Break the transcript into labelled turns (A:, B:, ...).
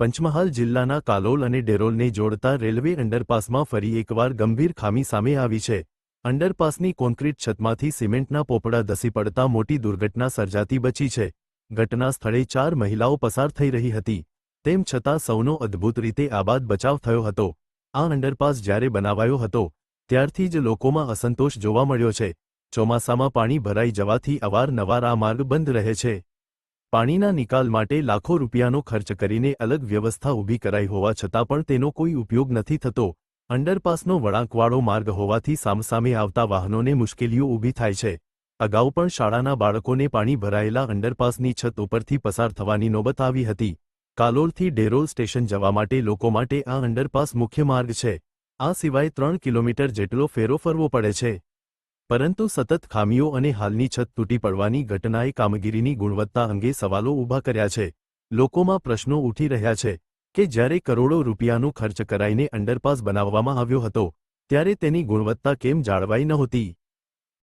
A: પંચમહાલ જિલ્લાના કાલોલ અને ડેરોલને જોડતા રેલવે અંડરપાસમાં ફરી એકવાર ગંભીર ખામી સામે આવી છે. અંડરપાસની કોન્ક્રીટ છતમાંથી સિમેન્ટના પોપડા ધસી પડતા મોટી દુર્ઘટના સર્જાતી બચી છે. ઘટના સ્થળે ચાર મહિલાઓ પસાર થઈ રહી હતી. તેમ છતાં સૌનો અદ્ભુત રીતે આબાદ બચાવ થયો હતો. આ અંડરપાસ જ્યારે બનાવાયો હતો, ત્યારથી જ લોકોમાં અસંતોષ જોવા મળ્યો છે. ચોમાસામાં પાણી ભરાઈ જવાથી અવારનવાર આ માર્ગ બંધ રહે છે. પાણીના નિકાલ માટે લાખો રૂપિયાનો ખર્ચ કરીને અલગ વ્યવસ્થા ઊભી કરાઈ હોવા છતાં પણ તેનો કોઈ ઉપયોગ નથી થતો. અંડરપાસનો વળાંકવાળો માર્ગ હોવાથી સામસામે આવતા વાહનોને મુશ્કેલીઓ ઊભી થાય છે. અગાઉ પણ શાળાના બાળકોને પાણી ભરાયેલા અંડરપાસની છત ઉપરથી પસાર થવાની નોબત આવી હતી. કાલોલથી ડેરોલ સ્ટેશન જવા માટે લોકો માટે આ અંડરપાસ મુખ્ય માર્ગ છે. આ સિવાય ત્રણ કિલોમીટર જેટલો ફેરો ફરવો પડે છે. પરંતુ સતત ખામીઓ અને હાલની છત તૂટી પડવાની ઘટનાએ કામગીરીની ગુણવત્તા અંગે સવાલો ઊભા કર્યા છે. લોકોમાં પ્રશ્નો ઉઠી રહ્યા છે કે જ્યારે કરોડો રૂપિયાનો ખર્ચ કરાઈને અંડરપાસ બનાવવામાં આવ્યો હતો, ત્યારે તેની ગુણવત્તા કેમ જાળવાઈ નહોતી?